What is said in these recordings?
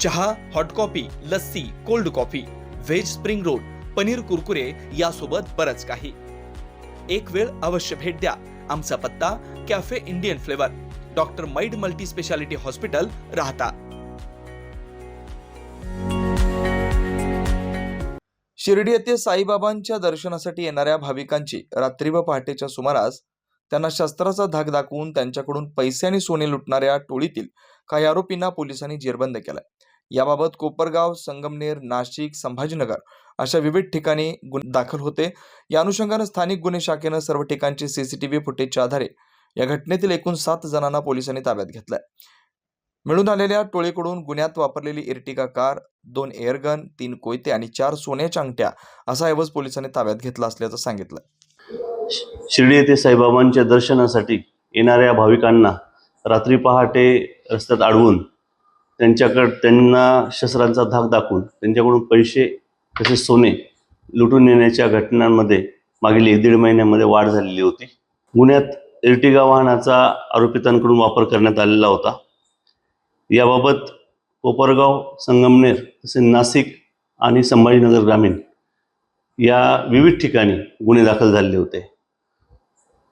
चहा hot coffee lassi cold coffee veg spring roll paneer kurkure यासोबत बरंच काही. एक वेळ अवश्य भेट द्या. आमचा पत्ता कॅफे इंडियन फ्लेवर डॉक्टर मैड multi speciality hospital Rahata. Shirdi येथे साईबाबांच्या दर्शनासाठी येणाऱ्या भाविकांची रात्री व पहाटेच्या सुमारास त्यांना शस्त्राचा धाक दाखवून त्यांच्याकडून पैसे आणि सोने लुटणाऱ्या टोळीतील काही आरोपींना पोलिसांनी जेरबंद केलाय. याबाबत कोपरगाव संगमनेर नाशिक संभाजीनगर अशा विविध ठिकाणी गुन्हे दाखल होते. या अनुषंगानं स्थानिक गुन्हे शाखेनं सर्व ठिकाणचे सीसीटीव्ही फुटेजच्या आधारे या घटनेतील एकूण सात जणांना पोलिसांनी ताब्यात घेतलाय. मिळून आलेल्या टोळीकडून गुन्ह्यात वापरलेली इर्टिका कार दोन एअरगन तीन कोयते आणि चार सोन्याच्या अंगठ्या असा ऐवज पोलिसांनी ताब्यात घेतला असल्याचं सांगितलं शिर्डी येथे साईबाबांच्या दर्शनासाठी येणाऱ्या भाविकांना रात्री पहाटे रस्त्यात अडवून त्यांच्याकडे त्यांना शस्त्रांचा धाक दाखवून त्यांच्याकडून पैसे तसेच सोने लुटून नेण्याच्या घटनांमध्ये मागील एक दीड महिन्यामध्ये वाढ झालेली होती. गुन्ह्यात इर्टिगा वाहनाचा आरोपितांकडून वापर करण्यात आलेला होता. याबाबत कोपरगाव संगमनेर तसेच नाशिक आणि संभाजीनगर ग्रामीण या विविध ठिकाणी गुन्हे दाखल झालेले होते.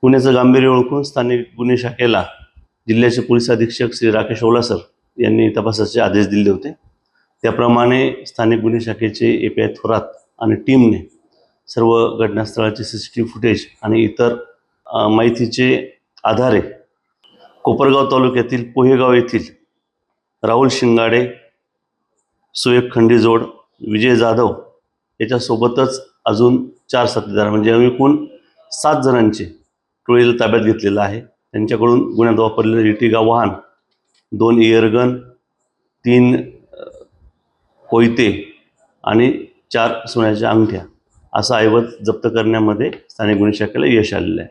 गुन्ह्याचं गांभीर्य ओळखून स्थानिक गुन्हे शाखेला जिल्ह्याचे पोलीस अधीक्षक श्री राकेश ओलासर यांनी तपासाचे आदेश दिले होते. त्याप्रमाणे स्थानिक गुन्हे शाखेचे ए पी आय थोरात आणि टीमने सर्व घटनास्थळाचे C C T V footage आणि इतर माहितीचे आधारे कोपरगाव तालुक्यातील पोहेगाव येथील राहुल शिंगाडे सुयोग खंडीजोड विजय जाधव याच्यासोबतच अजून चार साथीदार म्हणजे एकूण सात जणांचे टोळीला ताब्यात घेतलेलं आहे. त्यांच्याकडून गुन्ह्यात वापरलेलं इटिगा वाहन दोन इयरगन तीन कोयते आणि चार सोन्याच्या अंगठ्या असा ऐवज जप्त करण्यामध्ये स्थानिक गुन्हे शाखेला यश आलेलं आहे.